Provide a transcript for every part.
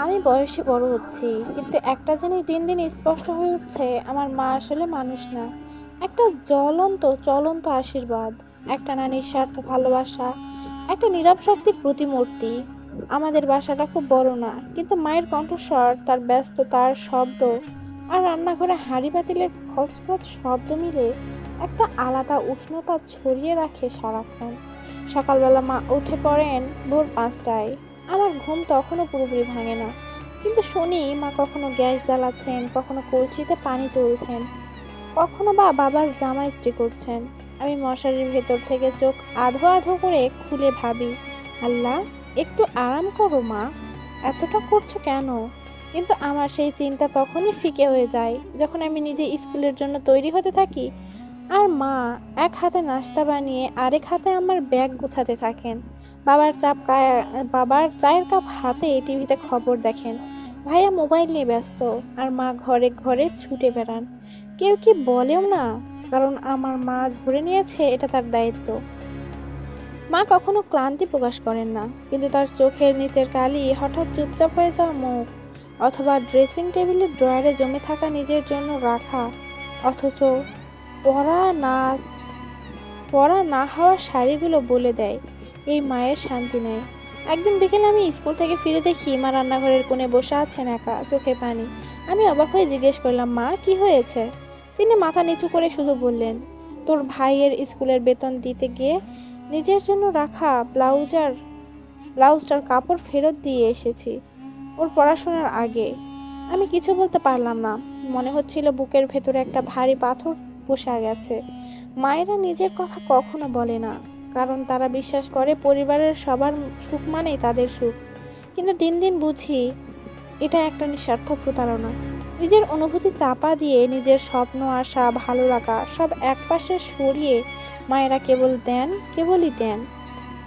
আমি বয়সে বড় হচ্ছি, কিন্তু একটা জিনিস দিন দিন স্পষ্ট হয়ে উঠছে, আমার মা আসলে মানুষ না। একটা জ্বলন্ত, চলন্ত আশীর্বাদ, একটা না নিঃস্বার্থ ভালোবাসা, একটা নীরব শক্তির প্রতিমূর্তি। আমাদের বাসাটা খুব বড় না, কিন্তু মায়ের কণ্ঠস্বর, তার ব্যস্ততার শব্দ আর রান্নাঘরে হাঁড়ি পাতিলের খচখচ শব্দ মিলে একটা আলাদা উষ্ণতা ছড়িয়ে রাখে সারাক্ষণ। সকালবেলা মা উঠে পড়েন ভোর পাঁচটায়। আমার ঘুম তখনও পুরোপুরি ভাঙে না। কিন্তু শুনি, মা কখনো গ্যাস জ্বালাচ্ছেন, কখনো কলসিতে পানি চলছেন, কখনো বা বাবার জামা ইস্ত্রি করছেন। আমি মশারির ভেতর থেকে চোখ আধো আধো করে খুলে ভাবি, আল্লাহ, একটু আরাম করো মা। এতটা করছ কেন? কিন্তু আমার সেই চিন্তা তখনই ফিকে হয়ে যায়, যখন আমি নিজে স্কুলের জন্য তৈরি হতে থাকি আর মা এক হাতে নাস্তা বানিয়ে আরেক হাতে আমার ব্যাগ গোছাতে থাকেন। বাবার চাপ বাবার চায়ের কাপ হাতে টিভিতে খবর দেখেন। ভাইয়া মোবাইল নিয়ে ব্যস্ত আর মা ঘরে ঘরে ছুটে বেড়ান। কেউ কি বলেও না, কারণ আমার মা ধরে নিয়েছে এটা তার দায়িত্ব। মা কখনো ক্লান্তি প্রকাশ করেন না, কিন্তু তার চোখের নিচের কালি হঠাৎ চুপচাপ হয়ে যাওয়া মুখ, অথবা ড্রেসিং টেবিলের ড্রয়ারে জমে থাকা নিজের জন্য রাখা, অথচ পরা না পরা না হওয়া শাড়িগুলো বলে দেয়। এই মায়ের শান্তি নেই। একদিন বিকেলে আমি স্কুল থেকে ফিরে দেখি মা রান্নাঘরের কোণে বসে আছেন একা, চোখে পানি। আমি অবাক হয়ে জিজ্ঞেস করলাম, মা, কি হয়েছে? তিনি মাথা নিচু করে শুধু বললেন, তোর ভাইয়ের স্কুলের বেতন দিতে গিয়ে নিজের জন্য রাখা ব্লাউজার, ব্লাউজটার কাপড় ফেরত দিয়ে এসেছি, ওর পড়াশোনার আগে। আমি কিছু বলতে পারলাম না। মনে হচ্ছিল বুকের ভেতরে একটা ভারী পাথর বসে গেছে। মায়েরা নিজের কথা কখনো বলে না। কারণ তারা বিশ্বাস করে পরিবারের সবার সুখ মানেই তাদের সুখ। কিন্তু দিন দিন বুঝি এটা একটা নিঃস্বার্থ প্রতারণা। নিজের অনুভূতি চাপা দিয়ে নিজের স্বপ্ন, আশা, ভালো লাগা সব একপাশে সরিয়ে মায়েরা কেবল দেন, কেবলই দেন।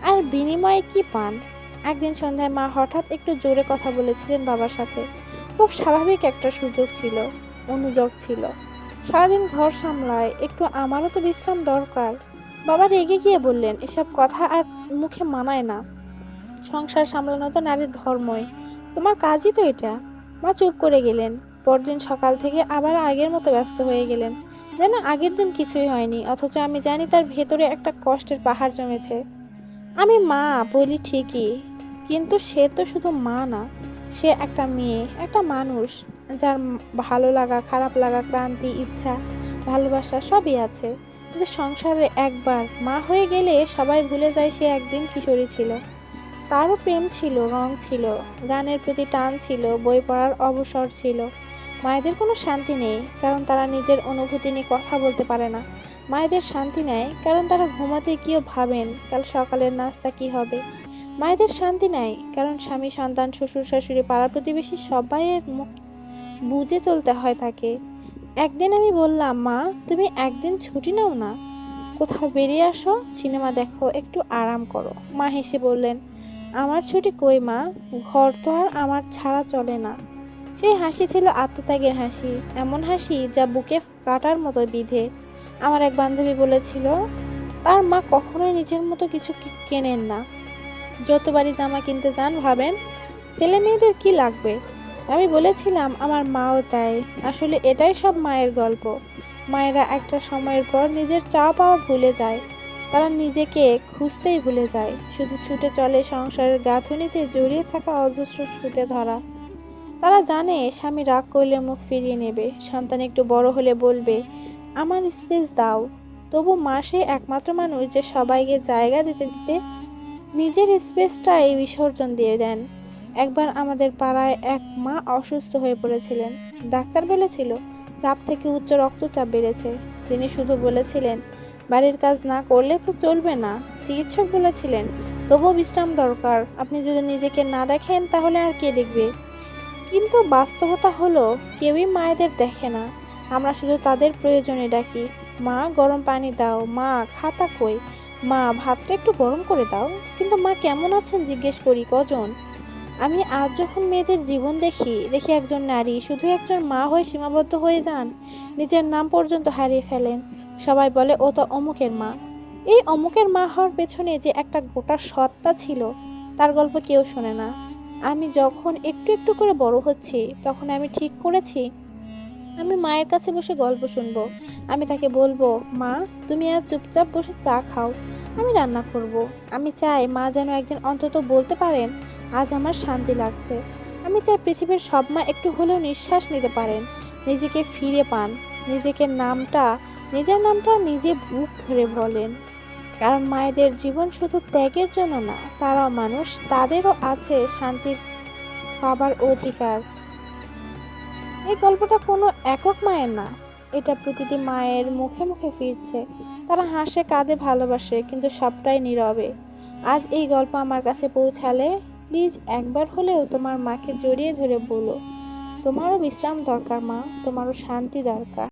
আর বিনিময়ে কি পান? একদিন সন্ধ্যায় মা হঠাৎ একটু জোরে কথা বলেছিলেন বাবার সাথে। খুব স্বাভাবিক একটা সুযোগ ছিল, অনুযোগ ছিল। সারাদিন ঘর সামলায়, একটু আমারও তো বিশ্রাম দরকার। বাবা রেগে গিয়ে বললেন, এসব কথা আর মুখে মানায় না। সংসার সামলানো তো নারীর ধর্মই। তোমার কাজই তো এটা। মা চুপ করে গেলেন। পরদিন সকাল থেকে আবার আগের মতো ব্যস্ত হয়ে গেলেন। যেন আগের দিন কিছুই হয়নি, অথচ আমি জানি তার ভেতরে একটা কষ্টের পাহাড় জমেছে। আমি মা, বলি ঠিকই, কিন্তু সে তো শুধু মা না, সে একটা মেয়ে, একটা মানুষ, যার ভালো লাগা, খারাপ লাগা ক্রান্তি ইচ্ছা, ভালোবাসা সবই আছে। কিন্তু সংসারে একবার মা হয়ে গেলে সবাই ভুলে যায় সে একদিন কিশোরী ছিল। তারও প্রেম ছিল, রং ছিল, গানের প্রতি টান ছিল, বই পড়ার অবসর ছিল। মায়েদের কোনো শান্তি নেই, কারণ তারা নিজের অনুভূতি নিয়ে কথা বলতে পারে না। মায়েদের শান্তি নেয় কারণ তারা ঘুমাতে গিয়েও ভাবেন কাল সকালের নাস্তা কি হবে। মায়েদের শান্তি নেয় কারণ স্বামী, সন্তান, শ্বশুর, শাশুড়ি পাড়া প্রতিবেশী সবাইয়ের মুখ বুঝে চলতে হয় তাকে। একদিন আমি বললাম, মা, তুমি একদিন ছুটি নাও না। কোথাও বেরিয়ে আসো, সিনেমা দেখো, একটু আরাম করো। মা হেসে বললেন, আমার ছুটি কই, মা? ঘর তো আর আমার ছাড়া চলে না। সেই হাসি ছিল আত্মত্যাগের হাসি, এমন হাসি যা বুকে কাটার মতো বিধে। আমার এক বান্ধবী বলেছিল, তার মা কখনোই নিজের মতো কিছু কেনেন না। যতবারই জামা কিনতে যান, ভাবেন, ছেলে মেয়েদের কি লাগবে? আমি বলেছিলাম, আমার মাও তাই। আসলে এটাই সব মায়ের গল্প। মায়েরা একটা সময়ের পর নিজের চা পাওয়া ভুলে যায়। তারা নিজেকে খুঁজতেই ভুলে যায়। শুধু ছুটে চলে সংসারের গাঁথুনিতে জড়িয়ে থাকা অজস্র সুতে ধরা। তারা জানে স্বামী রাগ করলে মুখ ফিরিয়ে নেবে, সন্তান একটু বড় হলে বলবে, আমার স্পেস দাও। তবু মাসে একমাত্র মানুষ যে সবাইকে জায়গা দিতে দিতে নিজের স্পেসটাই বিসর্জন দিয়ে দেন। একবার আমাদের পাড়ায় এক মা অসুস্থ হয়ে পড়েছিলেন। ডাক্তার বলেছিল, চাপ থেকে উচ্চ রক্তচাপ বেড়েছে। তিনি শুধু বলেছিলেন, বাড়ির কাজ না করলে তো চলবে না। চিকিৎসক বলেছিলেন, তবুও বিশ্রাম দরকার। আপনি যদি নিজেকে না দেখেন, তাহলে আর কে দেখবে? কিন্তু বাস্তবতা হলো, কেউই মায়েদের দেখে না। আমরা শুধু তাদের প্রয়োজনে ডাকি। মা, গরম পানি দাও। মা, খাতা কই মা, ভাতটা একটু গরম করে দাও। কিন্তু মা কেমন আছেন জিজ্ঞেস করি, কজন? আমি আজ যখন মেয়েদের জীবন দেখি দেখি একজন নারী শুধু একজন মা হয়ে সীমাবদ্ধ হয়ে যান, নিজের নাম পর্যন্ত হারিয়ে ফেলেন। সবাই বলে, ও তো অমুকের মা। এই অমুকের মা হওয়ার পেছনে যে একটা গোটা সত্তা ছিল, তার গল্প কেউ শোনে না। আমি যখন একটু একটু করে বড় হচ্ছি, তখন আমি ঠিক করেছি, আমি মায়ের কাছে বসে গল্প শুনব। আমি তাকে বলব, মা, তুমি আর চুপচাপ বসে চা খাও। আমি রান্না করব। আমি চাই মা যেন একদিন অন্তত বলতে পারেন আজ আমার শান্তি লাগছে। আমি চাই পৃথিবীর সব মা একটু হলেও নিঃশ্বাস নিতে পারেন। নিজেকে ফিরে পান। নিজেকে নামটা, নিজের নামটা নিজে বুক ভরে বলেন। কারণ মায়েদের জীবন শুধু ত্যাগের জন্য না, তারাও মানুষ, তাদেরও আছে শান্তি পাবার অধিকার। এই গল্পটা কোনো একক মায়ের না। এটা প্রতিটি মায়ের মুখে মুখে ফিরছে। তারা হাসে, কাঁদে, ভালোবাসে, কিন্তু সবটাই নীরবে। আজ এই গল্প আমার কাছে পৌঁছালে প্লিজ একবার হলেও তোমার মাকে জড়িয়ে ধরে বলো। তোমারও বিশ্রাম দরকার, মা। তোমারও শান্তি দরকার।